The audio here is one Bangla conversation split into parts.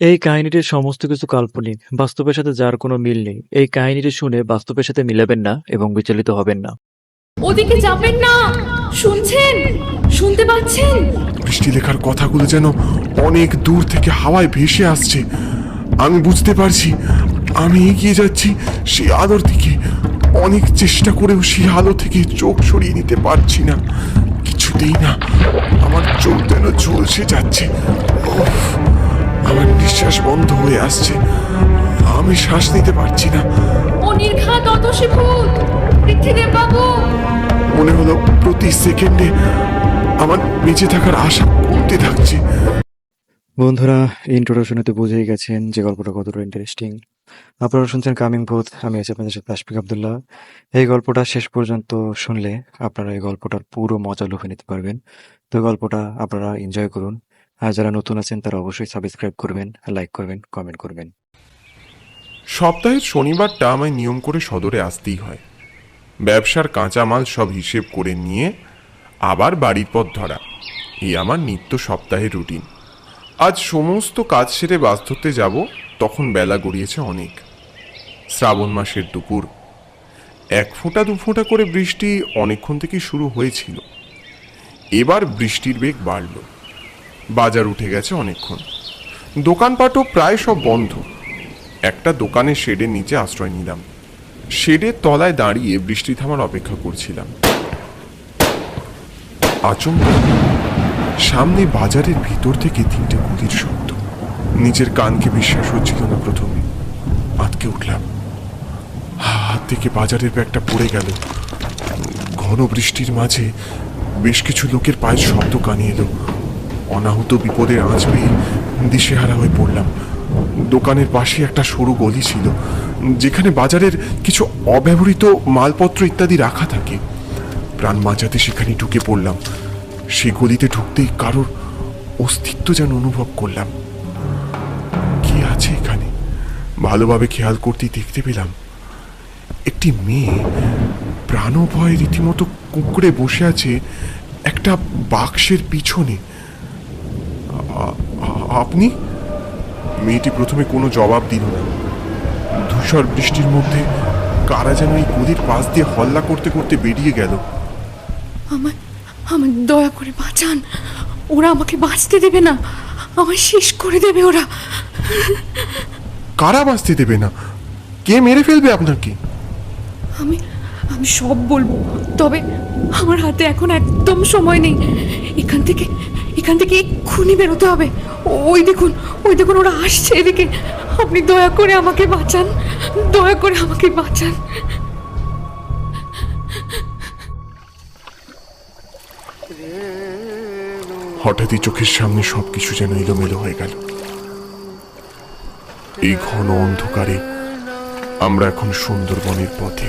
এই কাহিনীটির সমস্ত কিছু কাল্পনিক, বাস্তবের সাথে যার কোনো মিল নেই। এই কাহিনীটি শুনে বাস্তবের সাথে মিলাবেন না এবং বিচলিত হবেন না। ওদিকে যাবেন না। শুনছেন? শুনতে পাচ্ছেন? বৃষ্টি লেখার কথাগুলো যেন অনেক দূর থেকে হাওয়ায় ভেসে আসছে। আমি বুঝতে পারছি আমি এগিয়ে যাচ্ছি সেই আলোর দিকে। অনেক চেষ্টা করেও সেই আলো থেকে চোখ সরিয়ে নিতে পারছি না। কিছুতেই না আমার চোখ যেন ঝলসে যাচ্ছে। আমার নিঃশ্বাস বন্ধ হয়ে আসছে। আমি শ্বাস নিতে পারছি না। ও নির্ঘাত অতসী ভূত পৃথ্বীদেব বাবু। মনে হলো প্রতি সেকেন্ডে আমার বেঁচে থাকার আশা কমতে থাকছে। বন্ধুরা ইন্ট্রোডাকশনেতে বুঝেই গেছেন যে গল্পটা কতটা ইন্টারেস্টিং আপনারা শুনছেন কামিং ভূত আমি আছি আপনাদের সাথে আশফিক আবদুল্লাহ। এই গল্পটা শেষ পর্যন্ত শুনলে আপনারা এই গল্পটার পুরো মজা লুফে নিতে পারবেন। তো গল্পটা আপনারা এনজয় করুন। আর যারা নতুন আছেন, তারা অবশ্যই সাবস্ক্রাইব করবেন লাইক করবেন কমেন্ট করবেন। সপ্তাহের শনিবারটা আমায় নিয়ম করে সদরে আসতেই হয়। ব্যবসার কাঁচামাল সব হিসেব করে নিয়ে আবার বাড়ির পথ ধরা। এই আমার নিত্য সপ্তাহের রুটিন। আজ সমস্ত কাজ সেরে বাস ধরতে যাব, তখন বেলা গড়িয়েছে অনেক। শ্রাবণ মাসের দুপুর। এক ফোঁটা, দু ফোঁটা করে বৃষ্টি অনেকক্ষণ থেকেই শুরু হয়েছিল। এবার বৃষ্টির বেগ বাড়ল। বাজার উঠে গেছে অনেকক্ষণ। দোকানপাটও প্রায় সব বন্ধ। একটা দোকানের শেডের নিচে আশ্রয় নিলাম। শেডের তলায় দাঁড়িয়ে বৃষ্টি থামার অপেক্ষা করছিলাম। আচমকা। সামনে বাজারের ভিতর থেকে তিনটে গুলির শব্দ। নিজের কানকে বিশ্বাস হচ্ছিল না প্রথমে। আটকে উঠলাম। হাত থেকে বাজারের ব্যাগটা পড়ে গেল। ঘন বৃষ্টির মাঝে বেশ কিছু লোকের পায়ের শব্দ কানিয়ে এলো। অনাহুত বিপদের আঁচ পেয়ে দিশেহারা হয়ে পড়লাম। দোকানের পাশে একটা সরু গলি ছিল, যেখানে বাজারের কিছু অব্যবহৃত মালপত্র ইত্যাদি রাখা থাকে। প্রাণ বাঁচাতে সেখানে ঢুকে পড়লাম। সে গলিতে ঢুকতেই কারোর অস্তিত্ব যেন অনুভব করলাম। কি আছে এখানে? ভালোভাবে খেয়াল করতেই দেখতে পেলাম, একটি মেয়ে প্রাণভয়ে রীতিমতো কুকুরে বসে আছে একটা বাক্সের পিছনে। আপনি? মেয়েটি প্রথমে কোনো জবাব দিল না। ধূসর বৃষ্টির মধ্যে কারা যেন এই গলির পাশ দিয়ে হল্লা করতে করতে বেরিয়ে গেল। আমায় আমায় দয়া করে বাঁচান। ওরা আমাকে বাঁচতে দেবে না। আমায় শেষ করে দেবে ওরা। কারা বাঁচতে দেবে না? কে মেরে ফেলবে আপনাকে? আমি আমি সব বলব। তবে আমার হাতে এখন একদম সময় নেই। এখান থেকে এখান থেকে এক্ষুনি বেরোতে হবে। ওই দেখুন ওই দেখুন, ওরা আসছে এদিকে। আপনি দয়া করে আমাকে বাঁচান। দয়া করে আমাকে বাঁচান। হঠাৎই চোখের সামনে সবকিছু যেন এলোমেলো হয়ে গেল। এই ঘন অন্ধকারে আমরা এখন সুন্দরবনের পথে।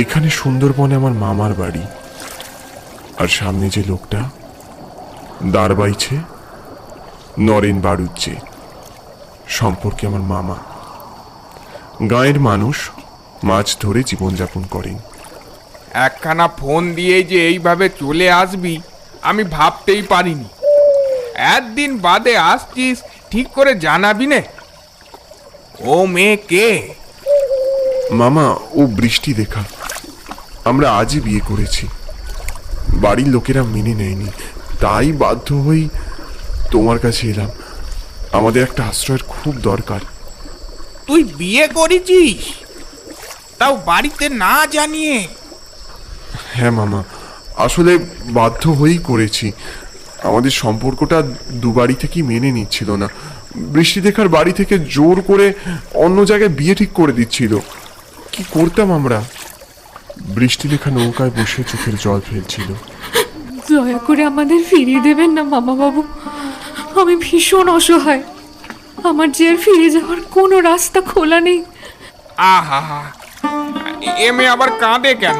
এখানে সুন্দরবনে আমার মামার বাড়ি। আর সামনে যে লোকটা দাঁড় বাইছে নরেন বাড়ুচ্ছে সম্পর্কে আমার মামা। গাঁয়ের মানুষ মাছ ধরে জীবনযাপন করেন। একখানা ফোন দিয়ে যে এইভাবে চলে আসবি আমি ভাবতেই পারিনি। একদিন বাদে আসছিস ঠিক করে জানাবি নে। ও মেয়ে কে? মামা ও বৃষ্টি দেখা। আমরা আজই বিয়ে করেছি। বাড়ির লোকেরা মেনে নেয়নি। তাই বাধ্য হই তোমার কাছে এলাম। আমাদের একটা আশ্রয়ের খুব দরকার। তুই বিয়ে করেছিস? তাও বাড়িতে না জানিয়ে। হ্যাঁ মামা আসলে বাধ্য হয়েই করেছি। আমাদের সম্পর্কটা দু বাড়ি থেকেই মেনে নিচ্ছিল না। বৃষ্টি দেখার বাড়ি থেকে জোর করে অন্য জায়গায় বিয়ে ঠিক করে দিচ্ছিল। কি করতাম আমরা? বৃষ্টি লেখা নৌকায় বসে চোখের জল ফেলছিল। দয়া করে আমাদের ফিরিয়ে দেবেন না মামা বাবু আমি ভীষণ অসহায়। আমার যে আর ফিরে যাওয়ার কোনো রাস্তা খোলা নেই। আহা হা এ মেয়ে আবার কাঁদে কেন?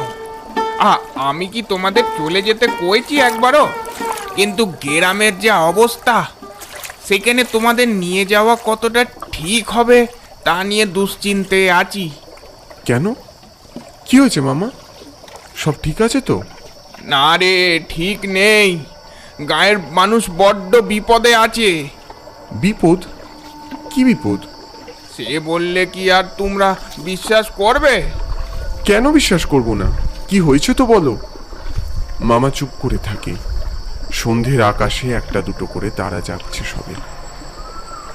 আ আমি কি তোমাদের চলে যেতে কইছি একবারও? কিন্তু গ্রামের যে অবস্থা সেখানে তোমাদের নিয়ে যাওয়া কতটা ঠিক হবে তা নিয়ে দুশ্চিন্তে আছি। কেন? কি হয়েছে মামা? সব ঠিক আছে তো? না রে ঠিক নেই। গায়ের মানুষ বড্ড বিপদে আছে। বিপদ? কি বিপদ? সে বললে কি আর তোমরা বিশ্বাস করবে? কেন বিশ্বাস করব না? কি হয়েছে তো বলো। মামা চুপ করে থাকে। সন্ধ্যের আকাশে একটা দুটো করে তারা যাচ্ছে সবে।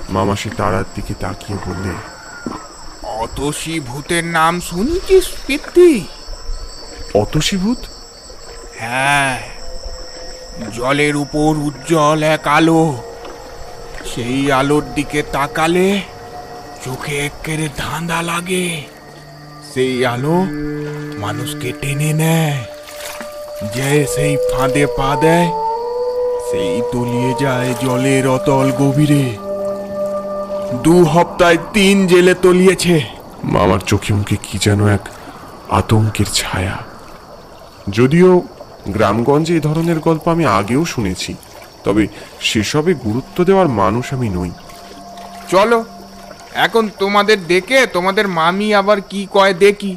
মামা সে তারার দিকে তাকিয়ে বললে অতসী ভূতের নাম শুনেছিস পিত্তি অতসীভূত হ্যাঁ জলের উপর উজ্জ্বল এক আলো। সেই আলোর দিকে তাকালে চোখে একেরে ধাঁধা লাগে। সেই আলো মানুষকে টেনে নেয়। যে সেই ফাঁদে পা দেয়, সেই তলিয়ে যায় জলের অতল গভীরে। দু হপ্তায় তিন জেলে তলিয়েছে। মামার চোখে মুখে কি যেন এক আতঙ্কের ছায়া। যদিও গ্রামগঞ্জে এই ধরনের গল্প আমি আগেও শুনেছি তবে সেসবে গুরুত্ব দেওয়ার মানুষ আমি নই। চলো এখন তোমাদের দেখে তোমাদের মামি আবার কি কয় দেখি।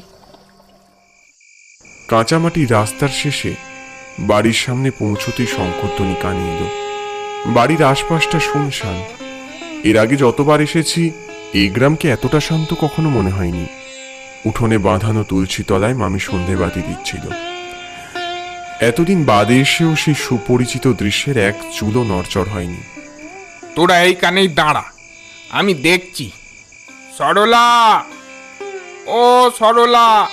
কাঁচামাটি রাস্তার শেষে বাড়ির সামনে পৌঁছতেই শঙ্করধ্বনি কানে এলো। বাড়ির আশপাশটা শুনশান। এর আগে যতবার এসেছি এই গ্রামকে এতটা শান্ত কখনো মনে হয়নি। উঠোনে বাঁধানো তুলসী তলায় মামি সন্ধে বাতি দিচ্ছিল। এতদিন বাদে এসেও সেই সুপরিচিত দৃশ্যের এক চুলো নড়চড় হয়নি। তোরা এইখানেই দাঁড়া আমি দেখছি। সরলা! ও সরলা!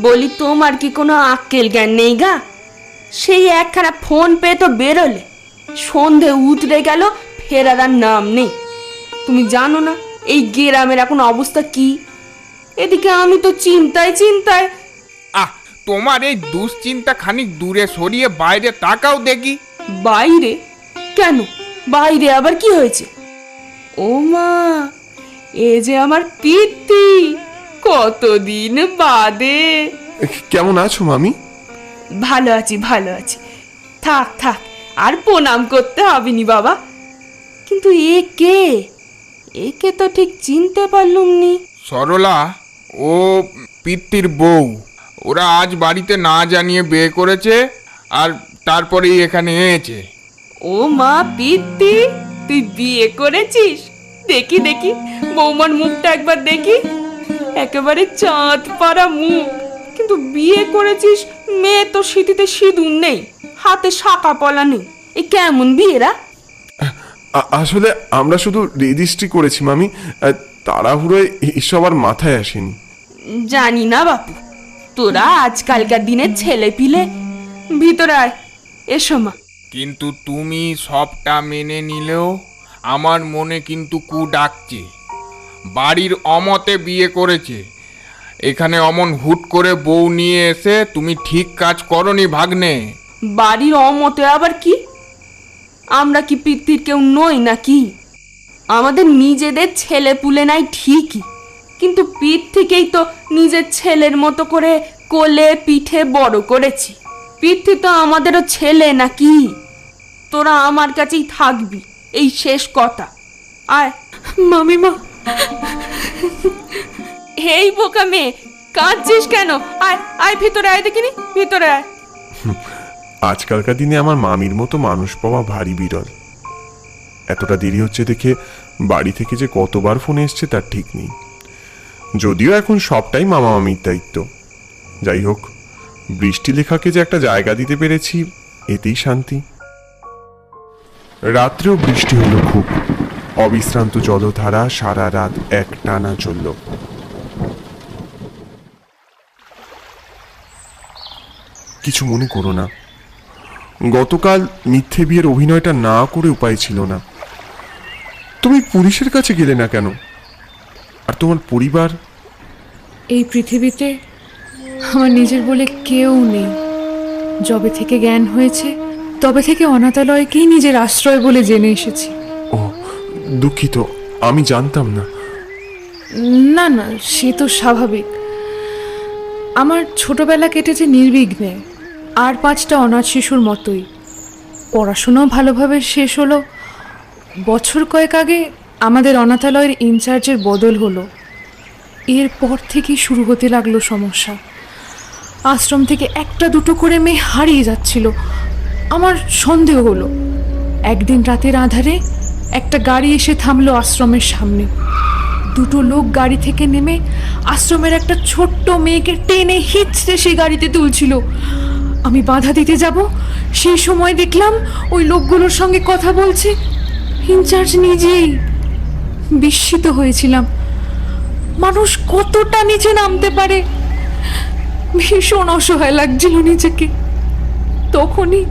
বলি তোমার কি কোনো আক্কেল জ্ঞান নেই গা? সেই একখানা ফোন পে তো বেরোলে। সন্ধে উতরে গেল ফেরার আর নাম নেই। তুমি জানো না এই গ্রামের এখন অবস্থা কি? এদিকে আমি তো চিন্তায় চিন্তায় তোমার এই দুশ্চিন্তা খানিক দূরে সরিয়ে বাইরে তাকাও দেখি। বাইরে? কেন? বাইরে আবার কি হয়েছে? ও মা এ যে আমার পিত্তি কতদিন বাদে। কেমন আছো মামি? ভালো আছি ভালো আছি। থাক থাক আর প্রণাম করতে হবে নি বাবা। কিন্তু এ কে? একে তো ঠিক চিনতে পারলুম নি। সরলা ও পিত্তির বউ। ওরা আজ বাড়িতে না জানিয়ে বিয়ে করেছে আর তারপরেই এখানে এসেছে। ও মা পিত্তি তুই বিয়ে করেছিস? দেখি দেখি বৌমার মুখটা একবার দেখি। একেবারে চাঁদ পাড়া মুখ। কিন্তু বিয়ে করেছিস মেয়ে তো সিঁথিতে সিঁদুর নেই হাতে শাঁকা পলা নেই। এ কেমন বিয়েরা? আসলে আমরা শুধু রেজিস্ট্রি করেছি মামি। তাড়াহুড়োয় এসব আর মাথায় আসেনি। জানি না বাপু। তোরা আজকালকার দিনের ছেলে পিলে ভিতরে আয় এসো মা। কিন্তু তুমি সবটা মেনে নিলেও আমার মনে কিন্তু কু ডাকছে। বাড়ির অমতে বিয়ে করেছে। এখানে অমন হুট করে বউ নিয়ে এসে তুমি ঠিক কাজ করনি ভাগ্নে। বাড়ির অমতে আবার কি? আমরা কি পিতৃর কেউ নই নাকি? আমাদের নিজেদের ছেলে পুলে নাই ঠিকই। কিন্তু পিঠ থেকেই তো নিজের ছেলের মতো করে কোলে, পিঠে বড় করেছি। পিতৃ তো আমাদেরও ছেলে নাকি? তোরা আমার কাছেই থাকবি, এই শেষ কথা। আয় মামিমা এই বোকা মেয়ে, কাঁদছিস কেন? আয় আয় ভিতরে আয় দেখিনি? ভিতরে আয়। আজকালকার দিনে আমার মামির মতো মানুষ পাওয়া ভারী বিরল। এতটা দেরি হচ্ছে দেখে বাড়ি থেকে যে কতবার ফোন এসছে তার ঠিক নেই। যদিও এখন সবটাই মামা মামির দায়িত্ব। যাই হোক বৃষ্টি লেখাকে যে একটা জায়গা দিতে পেরেছি, এতেই শান্তি। রাত্রেও বৃষ্টি হলো খুব। অবিশ্রান্ত জলধারা সারা রাত এক টানা চলল। কিছু মনে করো না। গতকাল মিথ্যে বিয়ের অভিনয়টা না করে উপায় ছিল না। তুমি পুলিশের কাছে গেলে না কেন? তোমার পরিবার? এই পৃথিবীতে আমার নিজের বলে কেউ নেই। যবে থেকে জ্ঞান হয়েছে তবে থেকে অনাথালয়কেই নিজের আশ্রয় বলে জেনে এসেছি। ও দুঃখিত আমি জানতাম না। না না সে তো স্বাভাবিক। আমার ছোটবেলা কেটেছে নির্বিঘ্নে আর পাঁচটা অনাথ শিশুর মতোই। পড়াশোনাও ভালোভাবে শেষ হলো। বছর কয়েক আগে আমাদের অনাথালয়ের ইনচার্জের বদল হলো। এরপর থেকেই শুরু হতে লাগল সমস্যা। আশ্রম থেকে একটা দুটো করে মেয়ে হারিয়ে যাচ্ছিল। আমার সন্দেহ হলো। একদিন রাতের আধারে একটা গাড়ি এসে থামলো আশ্রমের সামনে। দুটো লোক গাড়ি থেকে নেমে আশ্রমের একটা ছোট্ট মেয়েকে টেনে হিচড়ে সেই গাড়িতে তুলছিল। আমি বাধা দিতে যাব? সেই সময় দেখলাম ওই লোকগুলোর সঙ্গে কথা বলছে। ইনচার্জ নিজেই বিস্মিত হয়েছিলাম। মানুষ কতটা নিচে নামতে পারে? ভীষণ অসহায় লাগছিল নিজেকে। তখনই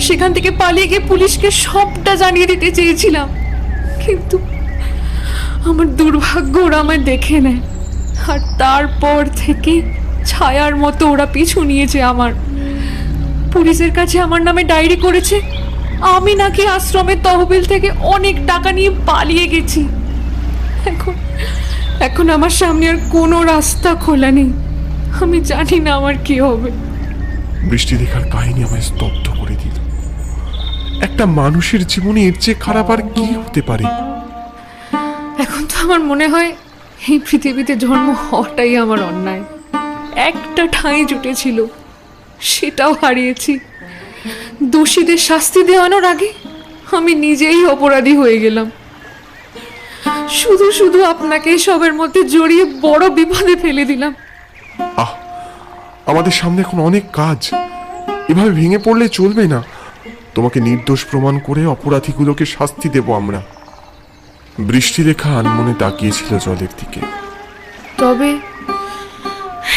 সেখান থেকে পালিয়ে গিয়ে পুলিশকে সবটা জানিয়ে দিতে চেয়েছিলাম। কিন্তু আমার দুর্ভাগ্য ওরা আমায় দেখে নেয়। আর তারপর থেকে ছায়ার মতো ওরা পিছু নিয়েছে আমার। পুলিশের কাছে আমার নামে ডায়েরি করেছে, আমি নাকি আশ্রমের তহবিল থেকে অনেক টাকা নিয়ে পালিয়ে গেছি। এখন এখন আমার সামনে আর কোনো রাস্তা খোলা নেই। আমি জানি না আমার কি হবে। বৃষ্টি দেখার কাহিনী আমায় স্তব্ধ করে দিল। একটা মানুষের জীবনে এর চেয়ে খারাপ আর কি হতে পারে? এখন তো আমার মনে হয় এই পৃথিবীতে জন্ম হওয়াটাই আমার অন্যায়। একটা ঠাঁই জুটেছিল সেটাও হারিয়েছি। দোষীদের শাস্তি দেওয়ানোর আগে আমি নিজেই অপরাধী হয়ে গেলাম। শুধু শুধু আপনাকে সবের মধ্যে জড়িয়ে বড় বিপদে ফেলে দিলাম। আহ আমাদের সামনে এখন অনেক কাজ। এভাবে ভেঙে পড়লে চলবে না। তোমাকে নির্দোষ প্রমাণ করে অপরাধীগুলোকে শাস্তি দেব আমরা। বৃষ্টি রেখা আনমনে তাকিয়েছিল জলের দিকে। তবে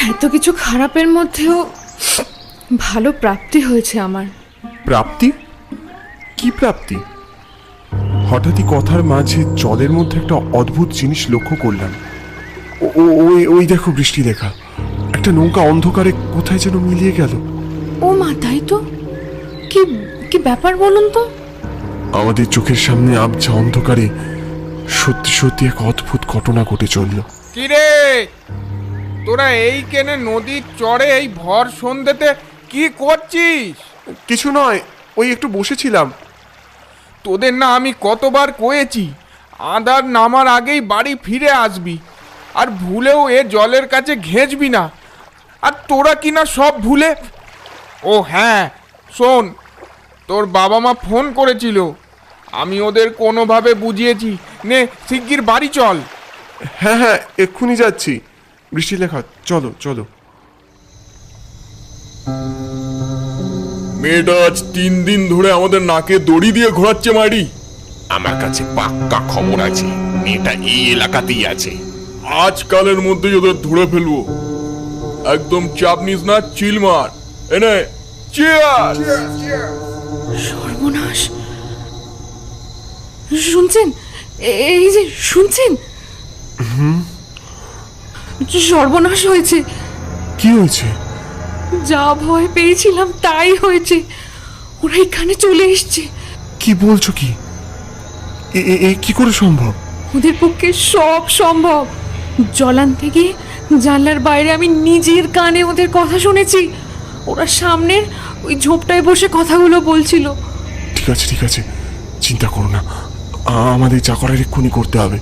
এত কিছু খারাপের মধ্যেও ভালো প্রাপ্তি হয়েছে আমার। প্রাপ্তি? কি প্রাপ্তি? হঠাৎই কথার মাঝে জলের মধ্যে একটা অদ্ভুত জিনিস লক্ষ্য করলাম। ও- ও- ওই ওই দেখো বৃষ্টি দেখা। একটা নৌকা অন্ধকারে কোথায় যেন মিলিয়ে গেল। ও মা তাই তো? কি কি ব্যাপার বলুন তো? আমাদের চোখের সামনে আবছা অন্ধকারে সত্যি সত্যি এক অদ্ভুত ঘটনা ঘটে চলল। কিরে? তোরা এই কেনে নদীর চড়ে এই ভর সন্ধ্যেতে কি করছিস? কিছু নয় ওই একটু বসেছিলাম। তোদের না আমি কতবার কয়েছি? আদার নামার আগেই বাড়ি ফিরে আসবি। আর ভুলেও এ জলের কাছে ঘেঁচবি না। আর তোরা কি না সব ভুলে? ও হ্যাঁ শোন, তোর বাবা মা ফোন করেছিল। আমি ওদের কোনোভাবে বুঝিয়েছি। নে, শিগগির বাড়ি চল। হ্যাঁ হ্যাঁ এক্ষুনি যাচ্ছি। বৃষ্টি লেখা চলো চলো। মেয়েটা আজ তিন দিন ধরে আমাদের নাকে দড়ি দিয়ে ঘোরাচ্ছে মারি আমার কাছে পাক্কা খবর আছে। মেয়েটা এই এলাকাতেই আছে। আজকালের মধ্যেই ওদের ধরে ফেলব। একদম চাপ নিস না চিল মার। এনে চিয়ার সর্বনাশ। শুনছেন? এই যে শুনছেন? সর্বনাশ হয়েছে। কি হয়েছে? যা ভয় পেয়েছিলাম তাই হয়েছে। ওরা এখানে চলে এসছে। কি বলছো কি? এ- কি করে সম্ভব? ওদের পক্ষে সব সম্ভব। জলান থেকে জানলার বাইরে আমি নিজের কানে ওদের কথা শুনেছি। ওরা সামনের ওই ঝোপটায় বসে কথাগুলো বলছিল। ঠিক আছে ঠিক আছে। চিন্তা করো না। আমাদের যা করার এক্ষুনি করতে হবে।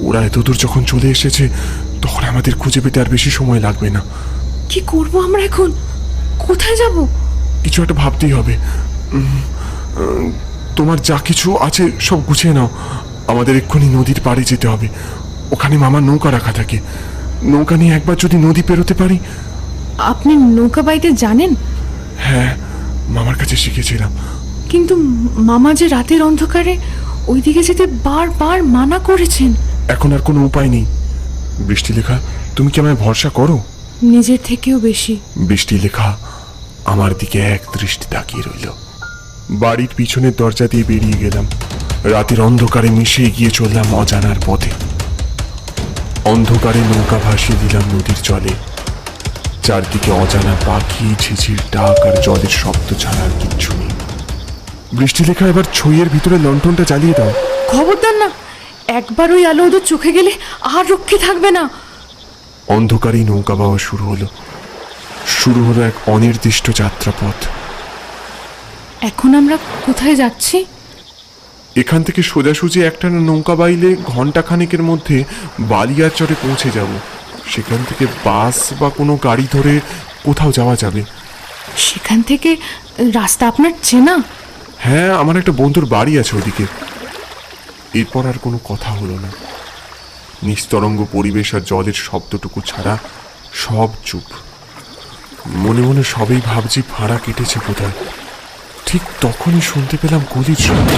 ওরা এতদূর যখন চলে এসেছে তখন আমাদের খুঁজে পেতে আর বেশি সময় লাগবে না। কি করব আমরা এখন? কোথায় যাব? কিছু একটা ভাবতেই হবে। তোমার যা কিছু আছে সব গুছিয়ে নাও। আমাদের এক্ষুনি নদীর পাড়ে যেতে হবে। ওখানে মামার নৌকা রাখা থাকে। নৌকা নিয়ে একবার যদি নদী পেরোতে পারি। আপনি নৌকা বাইতে জানেন? হ্যাঁ মামার কাছে শিখেছিলাম। কিন্তু মামা যে রাতের অন্ধকারে ওইদিকে যেতে বারবার মানা করেছেন। এখন আর কোনো উপায় নেই। বৃষ্টি লেখা তুমি কি আমায় ভরসা করো? নিজের থেকেও বেশি। বৃষ্টি লেখা আমার দিকে এক দৃষ্টি তাকিয়ে রইল। বাড়ির পিছনের দরজা দিয়ে বেরিয়ে গেলাম। রাতের অন্ধকারে মিশে গিয়ে চললাম অজানার পথে। অন্ধকারে নৌকা ভাসিয়ে দিলাম নদীর জলে। চারদিকে অজানা পাখি ঝিঝির ডাক আর জলের শব্দ ছাড়া আর কিচ্ছু নেই। বৃষ্টি লেখা এবার ছইয়ের ভিতরে লন্ঠনটা জ্বালিয়ে দাও। খবরদার না একবার ওই আলো ওদের চোখে গেলে আর রক্ষে থাকবে না। অন্ধকারেই নৌকা বাওয়া শুরু হলো। শুরু হলো এক অনির্দিষ্ট যাত্রাপথ। এখন আমরা কোথায় যাচ্ছি? এখান থেকে সোজাসুজি একটা নৌকা বাইলে ঘণ্টা খানেকের মধ্যে বালিয়ার চরে পৌঁছে যাব। সেখান থেকে বাস বা কোনো গাড়ি ধরে কোথাও যাওয়া যাবে। সেখান থেকে রাস্তা আপনার চেনা? হ্যাঁ আমার একটা বন্ধুর বাড়ি আছে ওদিকে। এরপর আর কোনো কথা হলো না। নিস্তরঙ্গ পরিবেশ আর জলের শব্দটুকু ছাড়া সব চুপ। মনে মনে সবেই ভাবছি ভাড়া কেটেছে কোথায় ঠিক তখনই শুনতে পেলাম গলির শব্দ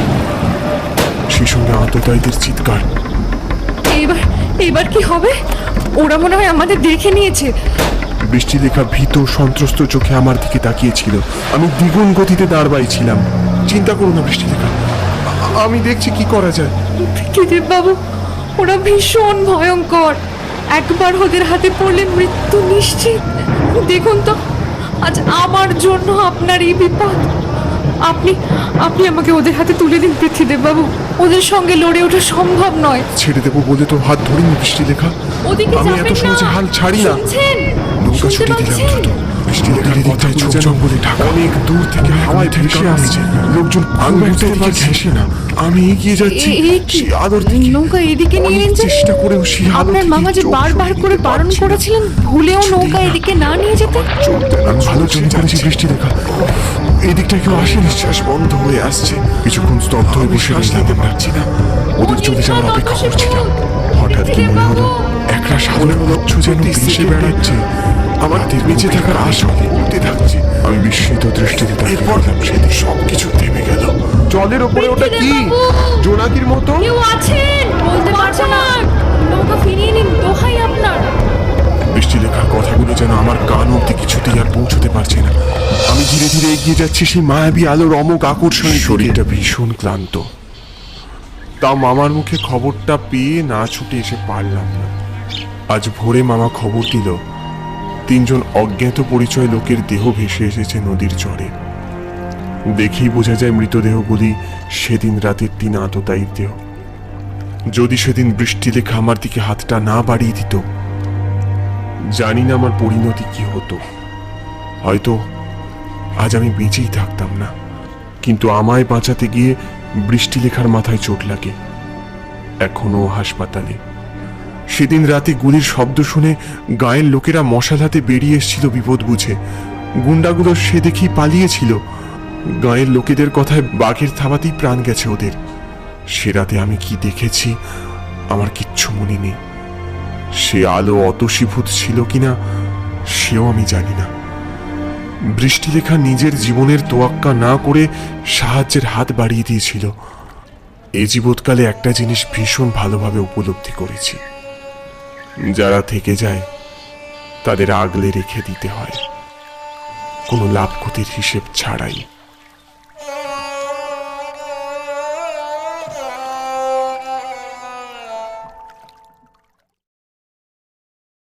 সেই সঙ্গে আততায়ীদের চিৎকার। এবার এবার কি হবে? ওরা মনে হয় আমাদের দেখে নিয়েছে। বৃষ্টি লেখা ভীত সন্ত্রস্ত চোখে আমার দিকে তাকিয়েছিল। আমি দ্বিগুণ গতিতে দাঁড় ছিলাম। চিন্তা করো না বৃষ্টি লেখা আমি দেখছি কি করা যায়। বাবু? ওরা ভীষণ ভয়ঙ্কর। একবার ওদের হাতে পড়লে মৃত্যু নিশ্চিত। দেখুন তো আজ আমার জন্য আপনার এই বিপদ। আপনি আপনি আমাকে ওদের হাতে তুলে দিন পৃথ্বীদেব বাবু ওদের সঙ্গে লড়ে ওঠা সম্ভব নয়। ছেড়ে দেবো বলে তো হাত ধরিনি বৃষ্টি লেখা ওদিকে আমি এত সহজে। হাল ছাড়ি না? নৌকা ছুটে দিলাম? দ্রুত বৃষ্টি লেখার কথায় চোখ জঙ্গলে ঢাকা। অনেক দূর থেকে হাওয়ায় ভেসে আসছে। লোকজন আঙুলতে দিকে ঘেসে না। আমি এগিয়ে যাচ্ছি? সেই আলোর দিকে নৌকা এদিকে নিয়ে যে? চেষ্টা করেও সেই আলো আপনার মামা যে বারবার করে বারণ করেছিলেন ভুলেও নৌকা এদিকে না নিয়ে যেতে? আমি ভালো চলে করেছি। বৃষ্টি দেখা। এই দিকটা কেউ আসে নিঃশ্বাস বন্ধ হয়ে আসছে। কিছুক্ষণ স্তব্ধ হয়ে বসে নিতে পারছি না। ওদের চলে যাওয়ার অপেক্ষা করছিলাম। হঠাৎ কি মনে হলো? একটা সাধারণ লক্ষ্য যেন ভেসে বেড়াচ্ছে। আমার বেঁচে থাকার আশা উঠতে থাকছে আমি বিস্মিত দৃষ্টিতে এরপর সেদিন সবকিছু থেমে গেল। জলের ওপরে ওটা কি? জোনাকির মতো? কেউ আছেন? বলতে পারছ না। নৌকা ফিরিয়ে নিন দোহাই আপনার। বৃষ্টি লেখার কথাগুলো যেন আমার কান অব্দি কিছুতেই আর পৌঁছতে পারছে না। আমি ধীরে ধীরে এগিয়ে যাচ্ছি সেই মায়াবী আলোর অমুক আকর্ষণী শরীরটা ভীষণ ক্লান্ত। তা মামার মুখে খবরটা পেয়ে না ছুটে এসে পারলাম না। আজ ভোরে মামা খবর দিল তিনজন অজ্ঞাত পরিচয় লোকের দেহ ভেসে এসেছে নদীর চরে দেখেই বোঝা যায় মৃতদেহগুলি সেদিন রাতের তিন আততায়ীর দেহ। যদি সেদিন বৃষ্টি লেখা আমার দিকে হাতটা না বাড়িয়ে দিত, জানি না আমার পরিণতি কি হতো। হয়তো আজ আমি বেঁচেই থাকতাম না, কিন্তু আমায় বাঁচাতে গিয়ে বৃষ্টি লেখার মাথায় চোট লাগে, এখনও হাসপাতালে। সেদিন রাতে গুলির শব্দ শুনে গায়ের লোকেরা মশাল হাতে বেরিয়ে এসেছিল বিপদ বুঝে। গুন্ডাগুলো সে দেখি পালিয়েছিল। গায়ের লোকেদের কথায় বাঘের থাবাতেই প্রাণ গেছে ওদের। সে রাতে আমি কি দেখেছি, আমার কিচ্ছু মনে নেই। সে আলো অতসীভূত ছিল কিনা, সেও আমি জানি না। বৃষ্টি বৃষ্টিলেখা নিজের জীবনের তোয়াক্কা না করে সাহায্যের হাত বাড়িয়ে দিয়েছিল। এ জীবৎকালে একটা জিনিস ভীষণ ভালোভাবে উপলব্ধি করেছি। যারা থেকে যায় তাদের আগলে রেখে দিতে হয়। কোনো লাভ ক্ষতির হিসেব ছাড়াই।